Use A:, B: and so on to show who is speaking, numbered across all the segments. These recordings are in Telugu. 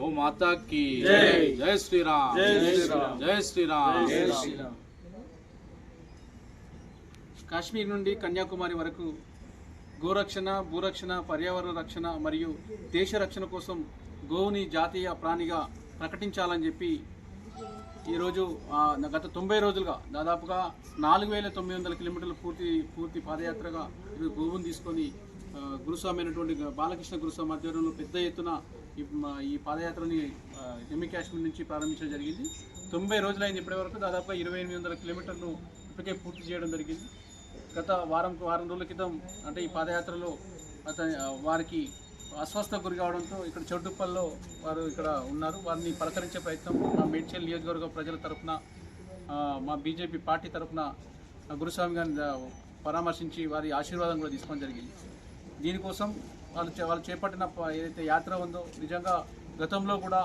A: గో మాతాకి
B: జై.
A: జై శ్రీరామ్
B: జై శ్రీరామ్. కాశ్మీర్ నుండి కన్యాకుమారి వరకు గోరక్షణ భూరక్షణ పర్యావరణ రక్షణ మరియు దేశ రక్షణ కోసం గోవుని జాతీయ ప్రాణిగా ప్రకటించాలని చెప్పి ఈరోజు గత తొంభై రోజులుగా దాదాపుగా నాలుగు వేల తొమ్మిది వందల కిలోమీటర్లు పూర్తి పూర్తి పాదయాత్రగా గోవుని తీసుకొని గురుస్వామి అయినటువంటి బాలకృష్ణ గురుస్వామి ఆధ్వర్యంలో పెద్ద ఎత్తున ఈ ఈ పాదయాత్రని జమ్మూ కాశ్మీర్ నుంచి ప్రారంభించడం జరిగింది. తొంభై రోజులైంది ఇప్పటి వరకు దాదాపుగా ఇరవై ఎనిమిది వందల కిలోమీటర్లు ఇప్పటికే పూర్తి చేయడం జరిగింది. గత వారం వారం రోజుల క్రితం అంటే ఈ పాదయాత్రలో అతని వారికి అస్వస్థ గురి కావడంతో ఇక్కడ చెడుపల్లో వారు ఇక్కడ ఉన్నారు. వారిని పలకరించే ప్రయత్నం మా మేడ్చల్ నియోజకవర్గ ప్రజల తరఫున మా బీజేపీ పార్టీ తరఫున గురుస్వామి గారిని పరామర్శించి వారి ఆశీర్వాదం కూడా తీసుకోవడం జరిగింది. దీనికోసం వాళ్ళు చే- వాళ్ళు చేపట్టిన ప- ఏదైతే యాత్ర ఉందో నిజంగా గతంలో కూడా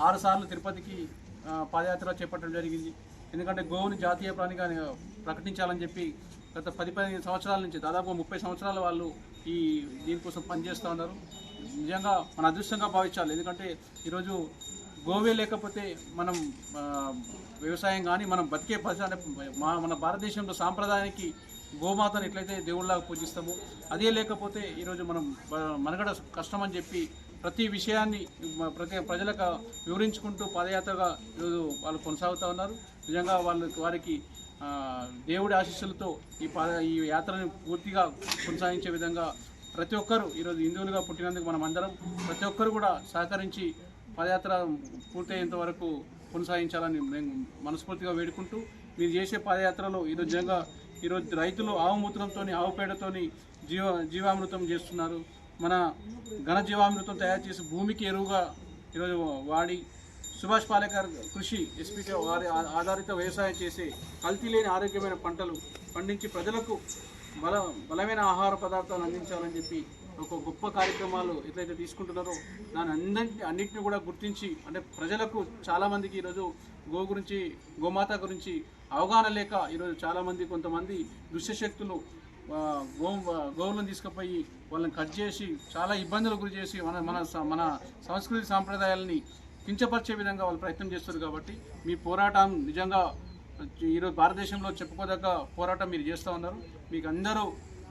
B: ఆరుసార్లు తిరుపతికి పాదయాత్ర చేపట్టడం జరిగింది. ఎందుకంటే గోవుని జాతీయ ప్రాణిగా ప్రకటించాలని చెప్పి గత పది పదిహేను సంవత్సరాల నుంచి దాదాపు ముప్పై సంవత్సరాల వాళ్ళు ఈ దీనికోసం పనిచేస్తూ ఉన్నారు. నిజంగా మన అదృష్టంగా భావించాలి. ఎందుకంటే ఈరోజు గోవే లేకపోతే మనం వ్యవసాయం కానీ మనం బతికే పరిస్థితి మన భారతదేశంలో సాంప్రదాయానికి గోమాతను ఎట్లయితే దేవుళ్ళగా పూజిస్తామో అదే లేకపోతే ఈరోజు మనం బ- మనగడ కష్టమని చెప్పి ప్రతి విషయాన్ని ప్రతి ప్రజలకు వివరించుకుంటూ పాదయాత్రగా ఈరోజు వాళ్ళు కొనసాగుతూ ఉన్నారు. నిజంగా వాళ్ళ వారికి దేవుడి ఆశీస్సులతో ఈ పాద ఈ యాత్రని పూర్తిగా కొనసాగించే విధంగా ప్రతి ఒక్కరు ఈరోజు హిందువులుగా పుట్టినందుకు మనం అందరం ప్రతి ఒక్కరు కూడా సహకరించి పాదయాత్ర పూర్తయ్యేంత వరకు కొనసాగించాలని మేము మనస్ఫూర్తిగా వేడుకుంటూ మీరు చేసే పాదయాత్రలో ఈరోజు నిజంగా ఈరోజు రైతులు ఆవు మూత్రంతో ఆవు పేడతోని జీవ జీవామృతం చేస్తున్నారు. మన ఘన జీవామృతం తయారు చేసి భూమికి ఎరువుగా ఈరోజు వాడి సుభాష్ పాలేకర్ కృషి ఎస్పీగా వారి ఆధారిత వ్యవసాయం చేసి కల్తీ లేని ఆరోగ్యమైన పంటలు పండించి ప్రజలకు బల బలమైన ఆహారం పదార్థాలు అందించాలని చెప్పి ఒక గొప్ప కార్యక్రమాలు ఎట్లయితే తీసుకుంటున్నారో దాని అందరి అన్నింటిని కూడా గుర్తించి అంటే ప్రజలకు చాలామందికి ఈరోజు గో గురించి గోమాత గురించి అవగాహన లేక ఈరోజు చాలామంది కొంతమంది దుష్టశక్తులు గో గోవులను తీసుకుపోయి వాళ్ళని కట్ చేసి చాలా ఇబ్బందులు గురి చేసి మన మన స- మన సంస్కృతి సాంప్రదాయాలని కించపరిచే విధంగా వాళ్ళు ప్రయత్నం చేస్తారు కాబట్టి మీ పోరాటం నిజంగా ఈరోజు భారతదేశంలో చెప్పుకోదగ్గ పోరాటం మీరు చేస్తూ ఉన్నారు. మీకు అందరూ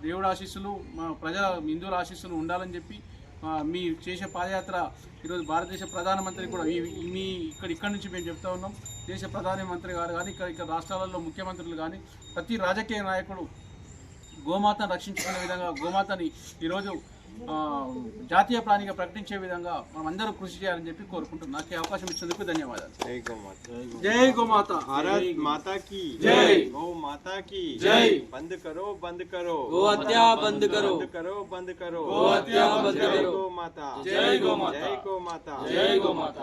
B: దేవుడు ఆశీస్సులు మా ప్రజా హిందువుల ఆశీస్సులు ఉండాలని చెప్పి మీ చేసే పాదయాత్ర ఈరోజు భారతదేశ ప్రధానమంత్రి కూడా మీ ఇక్కడ ఇక్కడి నుంచి మేము చెప్తా ఉన్నాం. దేశ ప్రధానమంత్రి గారు కానీ ఇక్కడ ఇక్కడ రాష్ట్రాలలో ముఖ్యమంత్రులు కానీ ప్రతి రాజకీయ నాయకుడు గోమాతను రక్షించుకునే విధంగా గోమాతని ఈరోజు జాతీయ ప్రాణిగా ప్రకటించే విధంగా మనం అందరూ కృషి చేయాలని చెప్పి కోరుకుంటున్నాను నాకు అవకాశం ఇచ్చినందుకు ధన్యవాదాలు. జై గోమాత.
C: జై గోమాత. భారత్
B: మాతా
C: కి జై. గో
B: మాతా
C: జై. బంద్ కరో బంద్
D: కరో. గో హత్యా బంద్
C: కరో. బంద్ కరో బంద్
B: కరో. గో హత్యా
C: బంద్
B: కరో.
C: గో మాత
B: జై గో మాత
C: జై గో మాత
B: జై గో మాత